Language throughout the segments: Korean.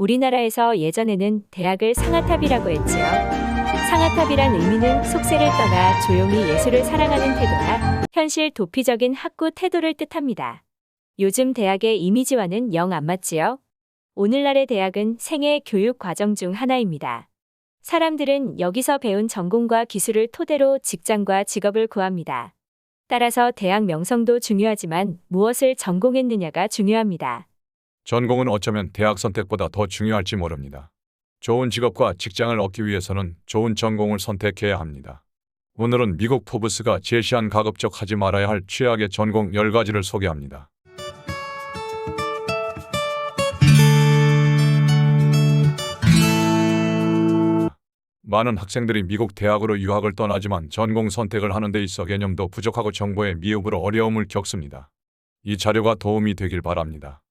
우리나라에서 예전에는 대학을 상아탑이라고 했지요. 상아탑이란 의미는 속세를 떠나 조용히 예술을 사랑하는 태도나 현실 도피적인 학구 태도를 뜻합니다. 요즘 대학의 이미지와는 영 안 맞지요? 오늘날의 대학은 생애 교육 과정 중 하나입니다. 사람들은 여기서 배운 전공과 기술을 토대로 직장과 직업을 구합니다. 따라서 대학 명성도 중요하지만 무엇을 전공했느냐가 중요합니다. 전공은 어쩌면 대학 선택보다 더 중요할지 모릅니다. 좋은 직업과 직장을 얻기 위해서는 좋은 전공을 선택해야 합니다. 오늘은 미국 포브스가 제시한 가급적 하지 말아야 할 최악의 전공 10가지를 소개합니다. 많은 학생들이 미국 대학으로 유학을 떠나지만 전공 선택을 하는 데 있어 개념도 부족하고 정보의 미흡으로 어려움을 겪습니다. 이 자료가 도움이 되길 바랍니다.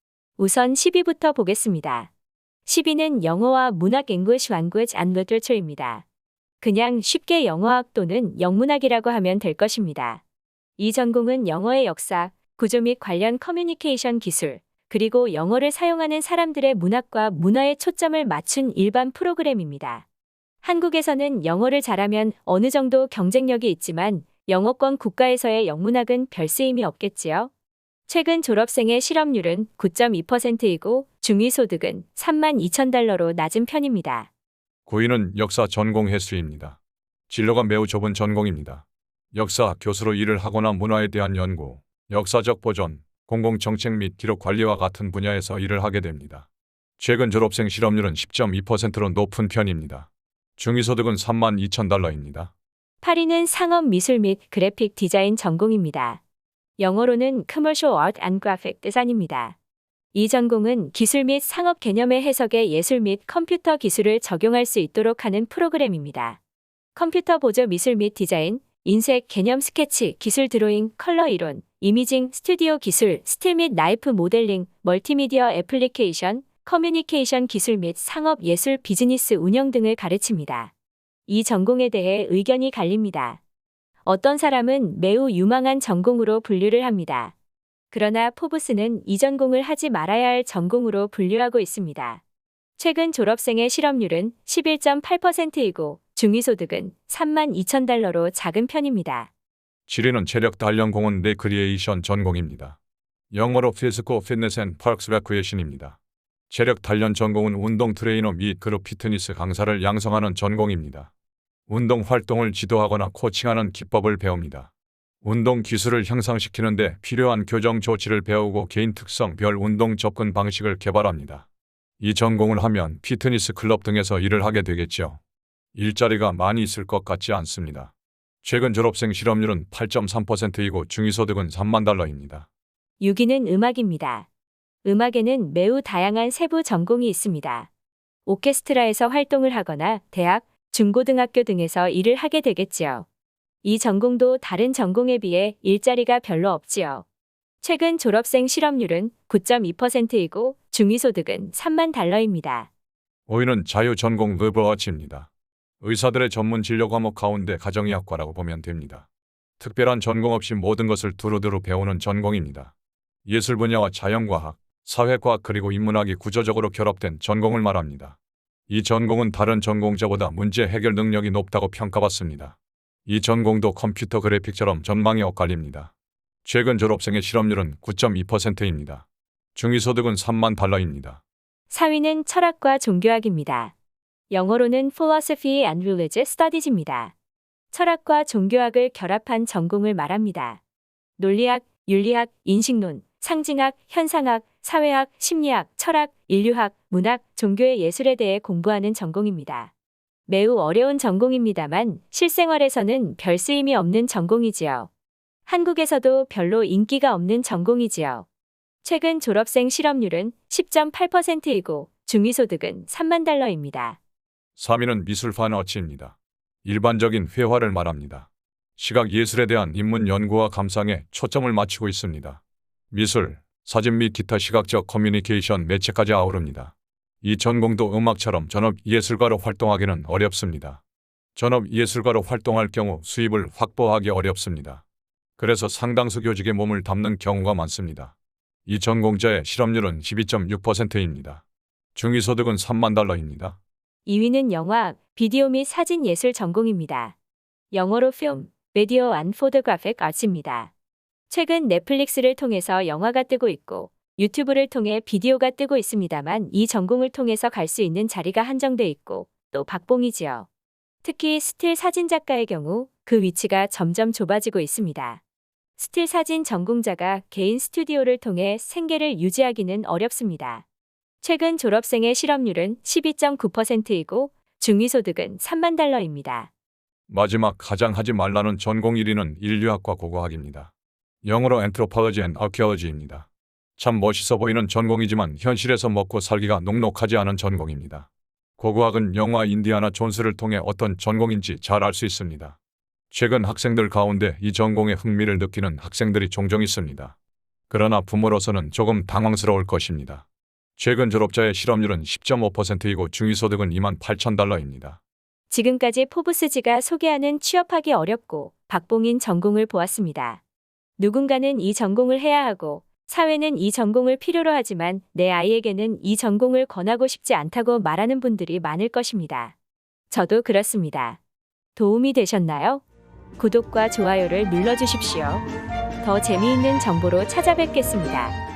우선 10위부터 보겠습니다. 10위는 영어와 문학 English Language and Literature입니다. 그냥 쉽게 영어학 또는 영문학이라고 하면 될 것입니다. 이 전공은 영어의 역사, 구조 및 관련 커뮤니케이션 기술, 그리고 영어를 사용하는 사람들의 문학과 문화에 초점을 맞춘 일반 프로그램입니다. 한국에서는 영어를 잘하면 어느 정도 경쟁력이 있지만 영어권 국가에서의 영문학은 별 쓰임이 없겠지요. 최근 졸업생의 실업률은 9.2%이고 중위소득은 3만 2천 달러로 낮은 편입니다. 9위는 역사 전공 횟수입니다. 진로가 매우 좁은 전공입니다. 역사 교수로 일을 하거나 문화에 대한 연구, 역사적 보존, 공공정책 및 기록 관리와 같은 분야에서 일을 하게 됩니다. 최근 졸업생 실업률은 10.2%로 높은 편입니다. 중위소득은 3만 2천 달러입니다. 8위는 상업 미술 및 그래픽 디자인 전공입니다. 영어로는 Commercial Art and Graphic Design입니다. 이 전공은 기술 및 상업 개념의 해석에 예술 및 컴퓨터 기술을 적용할 수 있도록 하는 프로그램입니다. 컴퓨터 보조 미술 및 디자인, 인쇄, 개념 스케치, 기술 드로잉, 컬러 이론, 이미징, 스튜디오 기술, 스틸 및 나이프 모델링, 멀티미디어 애플리케이션, 커뮤니케이션 기술 및 상업 예술 비즈니스 운영 등을 가르칩니다. 이 전공에 대해 의견이 갈립니다. 어떤 사람은 매우 유망한 전공으로 분류를 합니다. 그러나 포브스는 이 전공을 하지 말아야 할 전공으로 분류하고 있습니다. 최근 졸업생의 실업률은 11.8%이고 중위소득은 3만 2천 달러로 작은 편입니다. 7위는 체력 단련 공원 레크리에이션 전공입니다. 영어로 피지코 피트니스 앤 파크스 레크리에이션입니다. 체력 단련 전공은 운동 트레이너 및 그룹 피트니스 강사를 양성하는 전공입니다. 운동 활동을 지도하거나 코칭하는 기법을 배웁니다. 운동 기술을 향상시키는 데 필요한 교정 조치를 배우고 개인 특성별 운동 접근 방식을 개발합니다. 이 전공을 하면 피트니스 클럽 등에서 일을 하게 되겠죠. 일자리가 많이 있을 것 같지 않습니다. 최근 졸업생 실업률은 8.3%이고 중위소득은 3만 달러입니다. 6위는 음악입니다. 음악에는 매우 다양한 세부 전공이 있습니다. 오케스트라에서 활동을 하거나 대학, 중고등학교 등에서 일을 하게 되겠지요. 이 전공도 다른 전공에 비해 일자리가 별로 없지요. 최근 졸업생 실업률은 9.2%이고 중위소득은 3만 달러입니다. 5위는 자유전공 리버아치입니다. 의사들의 전문 진료 과목 가운데 가정의학과라고 보면 됩니다. 특별한 전공 없이 모든 것을 두루두루 배우는 전공입니다. 예술 분야와 자연과학, 사회과학 그리고 인문학이 구조적으로 결합된 전공을 말합니다. 이 전공은 다른 전공자보다 문제 해결 능력이 높다고 평가받습니다. 이 전공도 컴퓨터 그래픽처럼 전망이 엇갈립니다. 최근 졸업생의 실업률은 9.2%입니다. 중위소득은 3만 달러입니다. 4위는 철학과 종교학입니다. 영어로는 Philosophy and Religious Studies입니다. 철학과 종교학을 결합한 전공을 말합니다. 논리학, 윤리학, 인식론, 상징학, 현상학, 사회학, 심리학, 철학, 인류학, 문학, 종교의 예술에 대해 공부하는 전공입니다. 매우 어려운 전공입니다만 실생활에서는 별 쓰임이 없는 전공이지요. 한국에서도 별로 인기가 없는 전공이지요. 최근 졸업생 실업률은 10.8%이고 중위소득은 3만 달러입니다. 3위는 미술 판 어치입니다. 일반적인 회화를 말합니다. 시각 예술에 대한 인문 연구와 감상에 초점을 맞추고 있습니다. 미술, 사진 및 기타 시각적 커뮤니케이션 매체까지 아우릅니다. 이 전공도 음악처럼 전업 예술가로 활동하기는 어렵습니다. 전업 예술가로 활동할 경우 수입을 확보하기 어렵습니다. 그래서 상당수 교직에 몸을 담는 경우가 많습니다. 이 전공자의 실업률은 12.6%입니다. 중위소득은 3만 달러입니다. 2위는 영화, 비디오 및 사진 예술 전공입니다. 영어로 film, video and photographic arts입니다. 최근 넷플릭스를 통해서 영화가 뜨고 있고 유튜브를 통해 비디오가 뜨고 있습니다만 이 전공을 통해서 갈 수 있는 자리가 한정돼 있고 또 박봉이지요. 특히 스틸 사진 작가의 경우 그 위치가 점점 좁아지고 있습니다. 스틸 사진 전공자가 개인 스튜디오를 통해 생계를 유지하기는 어렵습니다. 최근 졸업생의 실업률은 12.9%이고 중위소득은 3만 달러입니다. 마지막 가장 하지 말라는 전공 1위는 인류학과 고고학입니다. 영어로 Anthropology and Archaeology입니다. 참 멋있어 보이는 전공이지만 현실에서 먹고 살기가 녹록하지 않은 전공입니다. 고고학은 영화 인디아나 존스를 통해 어떤 전공인지 잘 알 수 있습니다. 최근 학생들 가운데 이 전공에 흥미를 느끼는 학생들이 종종 있습니다. 그러나 부모로서는 조금 당황스러울 것입니다. 최근 졸업자의 실업률은 10.5%이고 중위소득은 2만 8천 달러입니다. 지금까지 포브스지가 소개하는 취업하기 어렵고 박봉인 전공을 보았습니다. 누군가는 이 전공을 해야 하고 사회는 이 전공을 필요로 하지만 내 아이에게는 이 전공을 권하고 싶지 않다고 말하는 분들이 많을 것입니다. 저도 그렇습니다. 도움이 되셨나요? 구독과 좋아요를 눌러주십시오. 더 재미있는 정보로 찾아뵙겠습니다.